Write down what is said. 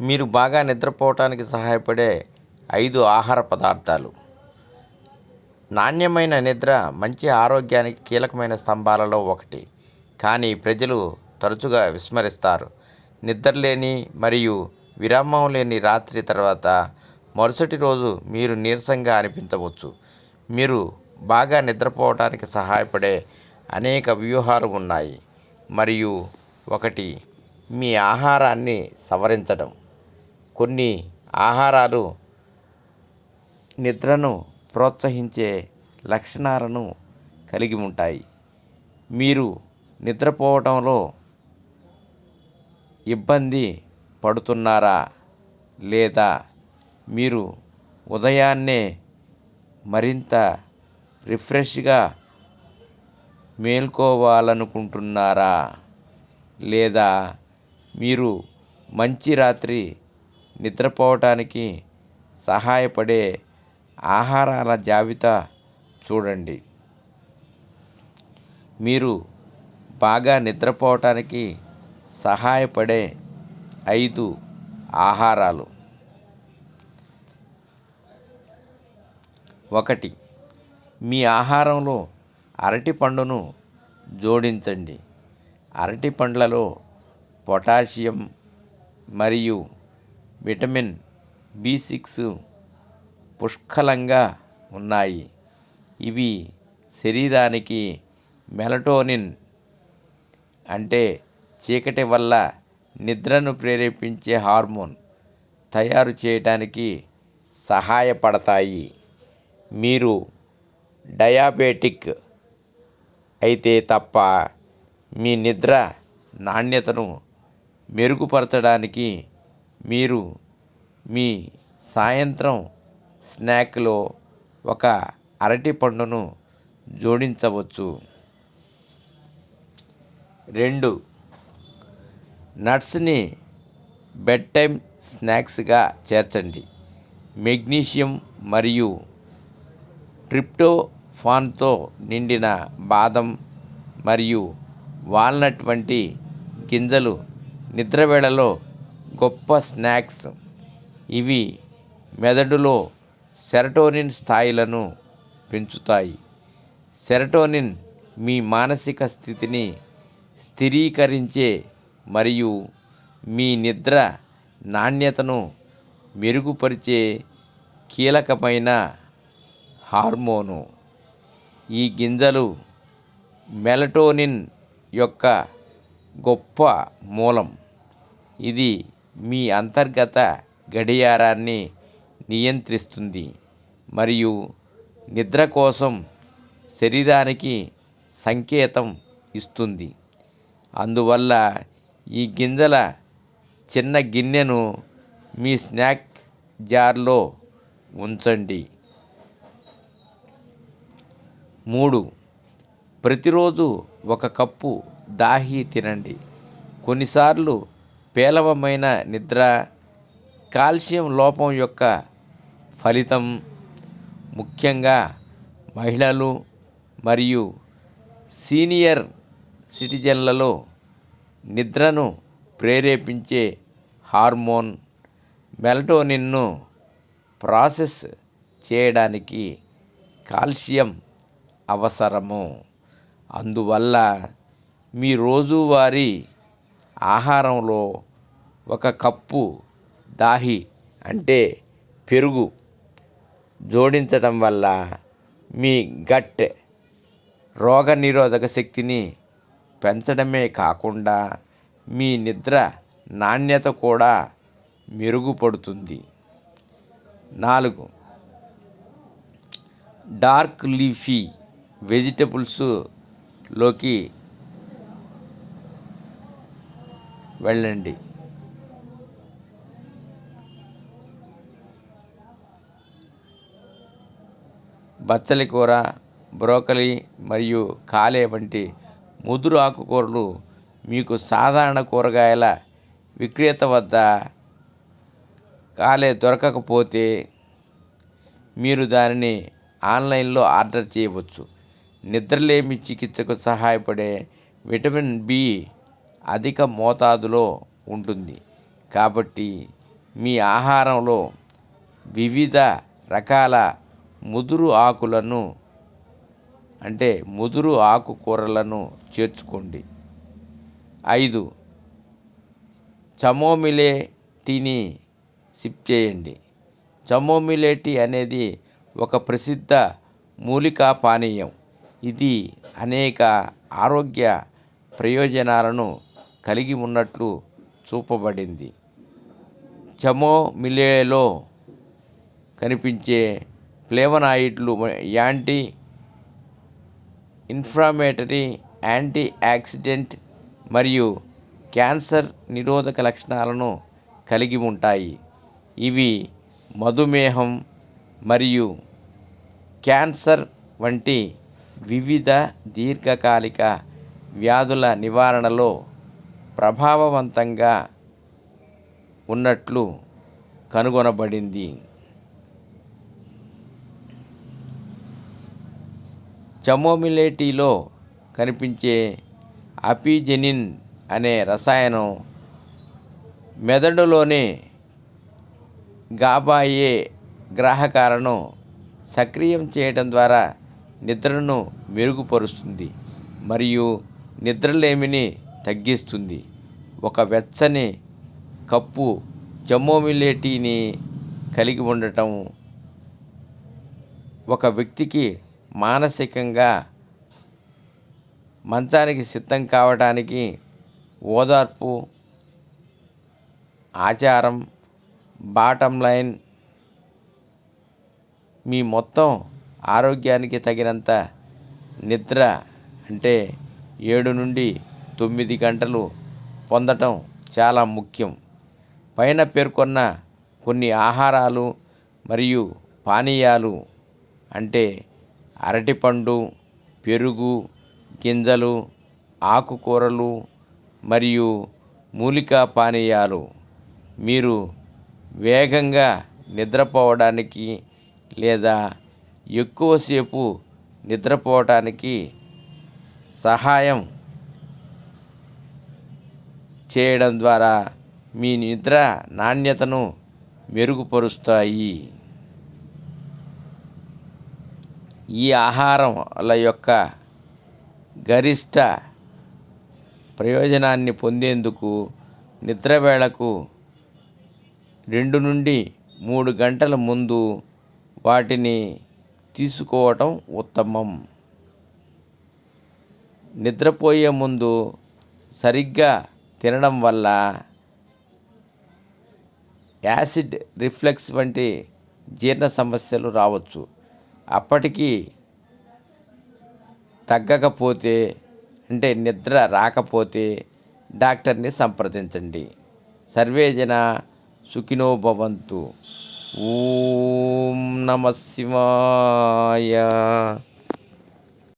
మీరు బాగా నిద్రపోవటానికి సహాయపడే ఐదు ఆహార పదార్థాలు. నాణ్యమైన నిద్ర మంచి ఆరోగ్యానికి కీలకమైన స్తంభాలలో ఒకటి. కానీ ప్రజలు తరచుగా విస్మరిస్తారు. నిద్రలేని మరియు విరామం లేని రాత్రి తర్వాత మరుసటి రోజు మీరు నీరసంగా అనిపించవచ్చు. మీరు బాగా నిద్రపోవటానికి సహాయపడే అనేక వ్యూహాలు ఉన్నాయి. మరియు ఒకటి మీ ఆహారాన్ని సవరించడం. కొన్ని ఆహారాలు నిద్రను ప్రోత్సహించే లక్షణాలను కలిగి ఉంటాయి. మీరు నిద్రపోవటంలో ఇబ్బంది పడుతున్నారా? లేదా మీరు ఉదయాన్నే మరింత రిఫ్రెష్గా మేల్కోవాలనుకుంటున్నారా? లేదా మీరు మంచి రాత్రి నిద్రపోవటానికి సహాయపడే ఆహారాల జాబితా చూడండి. మీరు బాగా నిద్రపోవటానికి సహాయపడే ఐదు ఆహారాలు. ఒకటి మీ ఆహారంలో అరటి పండును జోడించండి. అరటి పండ్లలో పొటాషియం మరియు విటమిన్ బి సిక్స్ పుష్కలంగా ఉన్నాయి. ఇవి శరీరానికి మెలటోనిన్ అంటే చీకటి వల్ల నిద్రను ప్రేరేపించే హార్మోన్ తయారు చేయడానికి సహాయపడతాయి. మీరు డయాబెటిక్ అయితే తప్ప మీ నిద్ర నాణ్యతను మెరుగుపరచడానికి మీరు మీ సాయంత్రం స్నాక్లో ఒక అరటి పండును జోడించవచ్చు. రెండు నట్స్ని బెడ్ టైం స్నాక్స్గా చేర్చండి. మెగ్నీషియం మరియు ట్రిప్టోఫాన్తో నిండిన బాదం మరియు వాల్నట్ వంటి గింజలు నిద్రవేళలో గొప్ప స్నాక్స్. ఇవి మెదడులో సెరటోనిన్ స్థాయిలను పెంచుతాయి. సెరటోనిన్ మీ మానసిక స్థితిని స్థిరీకరించే మరియు మీ నిద్ర నాణ్యతను మెరుగుపరిచే కీలకమైన హార్మోను. ఈ గింజలు మెలటోనిన్ యొక్క గొప్ప మూలం. ఇది మీ అంతర్గత గడియారాన్ని నియంత్రిస్తుంది మరియు నిద్ర కోసం శరీరానికి సంకేతం ఇస్తుంది. అందువల్ల ఈ గింజల చిన్న గిన్నెను మీ స్నాక్ జార్లో ఉంచండి. మూడు. ప్రతిరోజు ఒక కప్పు దాహి తినండి. కొన్నిసార్లు పేలవమైన నిద్ర కాల్షియం లోపం యొక్క ఫలితం ముఖ్యంగా మహిళలు మరియు సీనియర్ సిటిజన్లలో నిద్రను ప్రేరేపించే హార్మోన్ మెలటోనిన్ను ప్రాసెస్ చేయడానికి కాల్షియం అవసరము. అందువల్ల మీ రోజువారీ ఆహారంలో ఒక కప్పు దాహి అంటే పెరుగు జోడించడం వల్ల మీ గట్ రోగనిరోధక శక్తిని పెంచడమే కాకుండా మీ నిద్ర నాణ్యత కూడా మెరుగుపడుతుంది. నాలుగు డార్క్ లీఫీ వెజిటబుల్స్లోకి వెళ్ళండి. బచ్చలి కూర బ్రోకలి మరియు కాలే వంటి ముదురు ఆకుకూరలు మీకు సాధారణ కూరగాయల విక్రేత వద్ద కాలే దొరకకపోతే మీరు దానిని ఆన్లైన్లో ఆర్డర్ చేయవచ్చు. నిద్రలేమి చికిత్సకు సహాయపడే విటమిన్ బి అధిక మోతాదులో ఉంటుంది. కాబట్టి మీ ఆహారంలో వివిధ రకాల ముదురు ఆకులను అంటే ముదురు ఆకుకూరలను చేర్చుకోండి. ఐదు చమోమిలే టీని సిప్ చేయండి. చమోమిలే టీ అనేది ఒక ప్రసిద్ధ మూలికా పానీయం. ఇది అనేక ఆరోగ్య ప్రయోజనాలను కలిగి ఉన్నట్లు చూపబడింది. చమోమిలేలో కనిపించే ఫ్లేవనాయిడ్లు యాంటీ ఇన్ఫ్లమేటరీ యాంటీ యాక్సిడెంట్ మరియు క్యాన్సర్ నిరోధక లక్షణాలను కలిగి ఉంటాయి. ఇవి మధుమేహం మరియు క్యాన్సర్ వంటి వివిధ దీర్ఘకాలిక వ్యాధుల నివారణలో ప్రభావవంతంగా ఉన్నట్లు కనుగొనబడింది. చమోమిలేటీలో కనిపించే అపిజెనిన్ అనే రసాయనం మెదడులోని గాబాయే గ్రాహకాలను సక్రియం చేయడం ద్వారా నిద్రను మెరుగుపరుస్తుంది మరియు నిద్రలేమిని తగ్గిస్తుంది. ఒక వెచ్చని కప్పు జమ్మోమిలేటీని కలిగి ఉండటం ఒక వ్యక్తికి మానసికంగా మంచానికి సిద్ధం కావడానికి ఓదార్పు ఆచారం బాటం లైన్ మీ మొత్తం ఆరోగ్యానికి తగినంత నిద్ర అంటే ఏడు నుండి తొమ్మిది గంటలు పొందటం చాలా ముఖ్యం. పైన పేర్కొన్న కొన్ని ఆహారాలు మరియు పానీయాలు అంటే అరటిపండు పెరుగు గింజలు ఆకుకూరలు మరియు మూలికా పానీయాలు. మీరు వేగంగా నిద్రపోవడానికి లేదా ఎక్కువసేపు నిద్రపోవటానికి సహాయం చేయడం ద్వారా మీ నిద్ర నాణ్యతను మెరుగుపరుస్తాయి. ఈ ఆహారంల యొక్క గరిష్ట ప్రయోజనాన్ని పొందేందుకు నిద్రవేళకు రెండు నుండి మూడు గంటల ముందు వాటిని తీసుకోవటం ఉత్తమం. నిద్రపోయే ముందు సరిగ్గా తినడం వల్ల యాసిడ్ రిఫ్లెక్స్ వంటి జీర్ణ సమస్యలు రావచ్చు. అప్పటికి తగ్గకపోతే అంటే నిద్ర రాకపోతే డాక్టర్ని సంప్రదించండి. సర్వేజన సుఖినో భవంతు. ఓం నమ శివాయ.